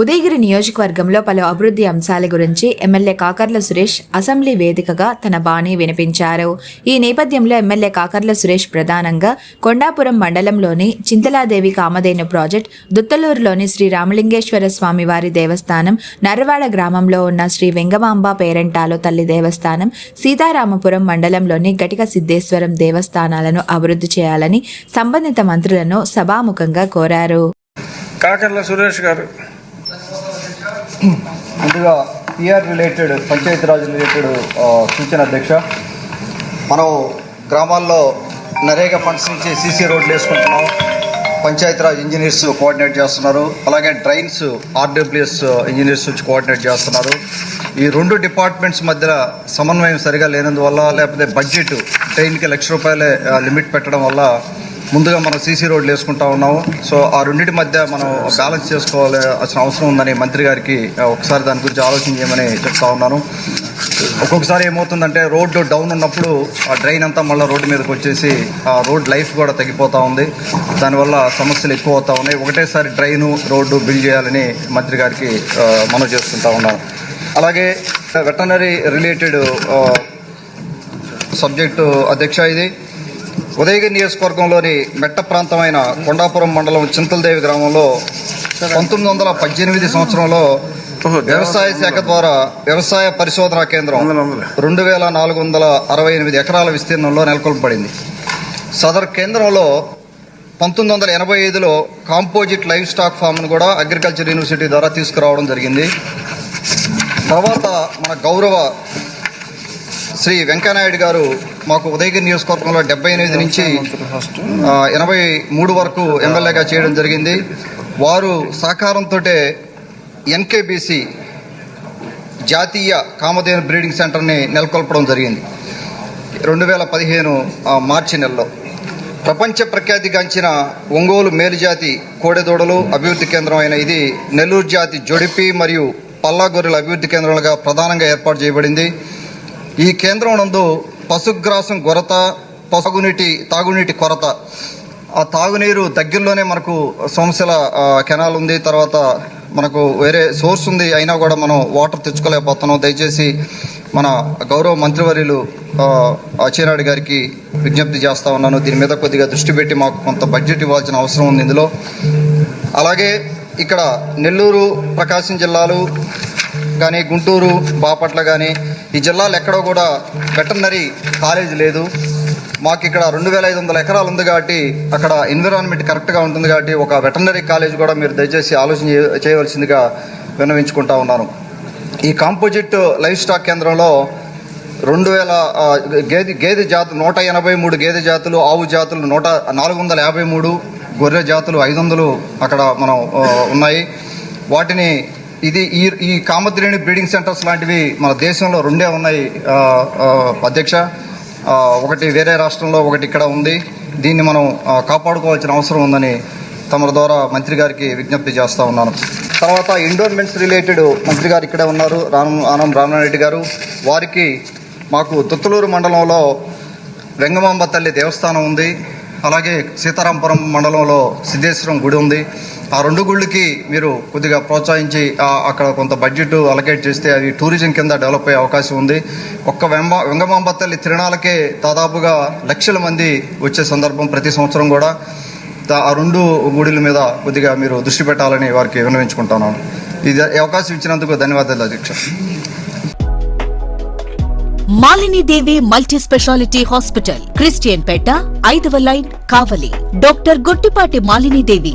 ఉదయగిరి నియోజకవర్గంలో పలు అభివృద్ధి అంశాల గురించి ఎమ్మెల్యే కాకర్ల సురేష్ అసెంబ్లీ వేదికగా తన బాణీ వినిపించారు. ఈ నేపథ్యంలో ఎమ్మెల్యే కాకర్ల సురేష్ ప్రధానంగా కొండాపురం మండలంలోని చింతలాదేవి కామధేను ప్రాజెక్ట్ దుత్తలూరులోని శ్రీ రామలింగేశ్వర స్వామి వారి దేవస్థానం నర్రవాడ గ్రామంలో ఉన్న శ్రీ వెంగమాంబ పేరెంటాలో తల్లి దేవస్థానం సీతారామపురం మండలంలోని గటిక సిద్ధేశ్వరం దేవస్థానాలను అభివృద్ధి చేయాలని సంబంధిత మంత్రులను సభాముఖంగా కోరారు. కాకర్ల సురేష్ గారు ముందుగా PR related Panchayati Raj related సూచన అధ్యక్ష. మనం గ్రామాల్లో నరేగా ఫండ్స్ నుంచి సీసీ రోడ్లు వేసుకుంటున్నాం. పంచాయతీరాజ్ ఇంజనీర్స్ కోఆర్డినేట్ చేస్తున్నారు. అలాగే డ్రైన్స్ ఆర్డబ్ల్యూఎస్ ఇంజనీర్స్ వచ్చి కోఆర్డినేట్ చేస్తున్నారు. ఈ రెండు డిపార్ట్మెంట్స్ మధ్య సమన్వయం సరిగా లేనందువల్ల లేకపోతే బడ్జెట్ ట్రైన్కి లక్ష రూపాయలే లిమిట్ పెట్టడం వల్ల ముందుగా మనం సీసీ రోడ్లు వేసుకుంటా ఉన్నాము. సో ఆ రెండింటి మధ్య మనం బ్యాలెన్స్ చేసుకోవాల్సిన అవసరం ఉందని మంత్రి గారికి ఒకసారి దాని గురించి ఆలోచన చేయమని చెప్తా ఉన్నాను. ఒక్కొక్కసారి ఏమవుతుందంటే రోడ్డు డౌన్ ఉన్నప్పుడు ఆ డ్రైన్ అంతా మళ్ళీ రోడ్డు మీదకి వచ్చేసి ఆ రోడ్ లైఫ్ కూడా తగ్గిపోతూ ఉంది. దానివల్ల సమస్యలు ఎక్కువ అవుతా ఉన్నాయి. ఒకటేసారి డ్రైను రోడ్డు బిల్డ్ చేయాలని మంత్రి గారికి ఆ, మనవి చేసుకుంటా ఉన్నాను. అలాగే వెటనరీ రిలేటెడ్ సబ్జెక్టు అధ్యక్ష ఇది. ఉదయగిరి నియోజకవర్గంలోని మెట్ట ప్రాంతమైన కొండాపురం మండలం చింతలదేవి గ్రామంలో పంతొమ్మిది వందల పద్దెనిమిది సంవత్సరంలో వ్యవసాయ శాఖ ద్వారా వ్యవసాయ పరిశోధనా కేంద్రం. రెండు వేల నాలుగు వందల అరవై ఎనిమిది ఎకరాల విస్తీర్ణంలో నెలకొల్పబడింది సదర్ కేంద్రంలో పంతొమ్మిది వందల ఎనభై ఐదులో కాంపోజిట్ లైవ్ స్టాక్ ఫామ్ను కూడా అగ్రికల్చర్ యూనివర్సిటీ ద్వారా తీసుకురావడం జరిగింది తర్వాత మన గౌరవ శ్రీ వెంకయ్యనాయుడు గారు మాకు ఉదయగిరి నియోజకవర్గంలో డెబ్బై ఎనిమిది నుంచి ఎనభై మూడు వరకు ఎమ్మెల్యేగా చేయడం జరిగింది. వారు సహకారంతో ఎన్కేబీసీ జాతీయ కామధేను బ్రీడింగ్ సెంటర్ని నెలకొల్పడం జరిగింది. రెండు వేల పదిహేను మార్చి నెలలో. ప్రపంచ ప్రఖ్యాతిగాంచిన ఒంగోలు మేలుజాతి కోడెదూడలు అభివృద్ధి కేంద్రం అయిన ఇది నెల్లూరు జాతి జొడిపి మరియు పల్లా గొర్రెల అభివృద్ధి కేంద్రాలుగా ప్రధానంగా ఏర్పాటు చేయబడింది. ఈ కేంద్రం నందు పశుగ్రాసం కొరత పసుగునీటి తాగునీటి కొరత. ఆ తాగునీరు దగ్గరలోనే మనకు సమస్యల కెనాల్ ఉంది. తర్వాత మనకు వేరే సోర్స్ ఉంది. అయినా కూడా మనం వాటర్ తెచ్చుకోలేకపోతున్నాం. దయచేసి మన గౌరవ మంత్రివర్యులు ఆ, గారికి విజ్ఞప్తి చేస్తా ఉన్నాను. దీని మీద కొద్దిగా దృష్టి పెట్టి మాకు కొంత బడ్జెట్ ఇవ్వాల్సిన అవసరం ఉంది ఇందులో. అలాగే ఇక్కడ నెల్లూరు ప్రకాశం జిల్లాలు కానీ గుంటూరు బాపట్ల కానీ ఈ జిల్లాలో ఎక్కడో కూడా వెటర్నరీ కాలేజ్ లేదు. మాకు ఇక్కడ రెండు వేల ఐదు వందల ఎకరాలు ఉంది కాబట్టి అక్కడ ఎన్విరాన్మెంట్ కరెక్ట్గా ఉంటుంది కాబట్టి ఒక వెటర్నరీ కాలేజ్ కూడా మీరు దయచేసి ఆలోచన చేయవలసిందిగా విన్నవించుకుంటా ఉన్నాను. ఈ కాంపోజిట్ లైఫ్ స్టాక్ కేంద్రంలో రెండు వేల గేదె గేదె జాతులు నూట ఎనభై మూడు గేదె జాతులు ఆవు జాతులు నూట నాలుగు వందల యాభై మూడు గొర్రె జాతులు ఐదు వందలు అక్కడ మనం ఉన్నాయి. వాటిని ఇది ఈ ఈ కామద్రేణి బ్రీడింగ్ సెంటర్స్ లాంటివి మన దేశంలో రెండే ఉన్నాయి అధ్యక్ష. ఒకటి వేరే రాష్ట్రంలో ఒకటి ఇక్కడ ఉంది. దీన్ని మనం కాపాడుకోవాల్సిన అవసరం ఉందని తమ ద్వారా మంత్రి గారికి విజ్ఞప్తి చేస్తూ ఉన్నాను. తర్వాత ఎండోర్మెంట్స్ రిలేటెడ్ మంత్రి గారు ఇక్కడే ఉన్నారు రామ్ ఆనం రామనారెడ్డి గారు. వారికి మాకు తుత్తలూరు మండలంలో వెంగమాంబ తల్లి దేవస్థానం ఉంది. అలాగే సీతారాంపురం మండలంలో సిద్ధేశ్వరం గుడి ఉంది. ఆ రెండు గుళ్ళకి మీరు కొద్దిగా ప్రోత్సహించి అక్కడ కొంత బడ్జెట్ అలకేట్ చేస్తే అవి టూరిజం కింద డెవలప్ అయ్యే అవకాశం ఉంది. ఒక్క వెంబ వెంగమాంబ తల్లి తిరణాలకే దాదాపుగా లక్షల మంది వచ్చే సందర్భం ప్రతి సంవత్సరం కూడా. ఆ రెండు గుడుల మీద కొద్దిగా మీరు దృష్టి పెట్టాలని వారికి విన్నవించుకుంటున్నాను. ఇది అవకాశం ఇచ్చినందుకు ధన్యవాదాలు అధ్యక్ష. Malinidevi multi speciality hospital Christianpet ఐదవ line Kavali. Doctor Guttipati Malinidevi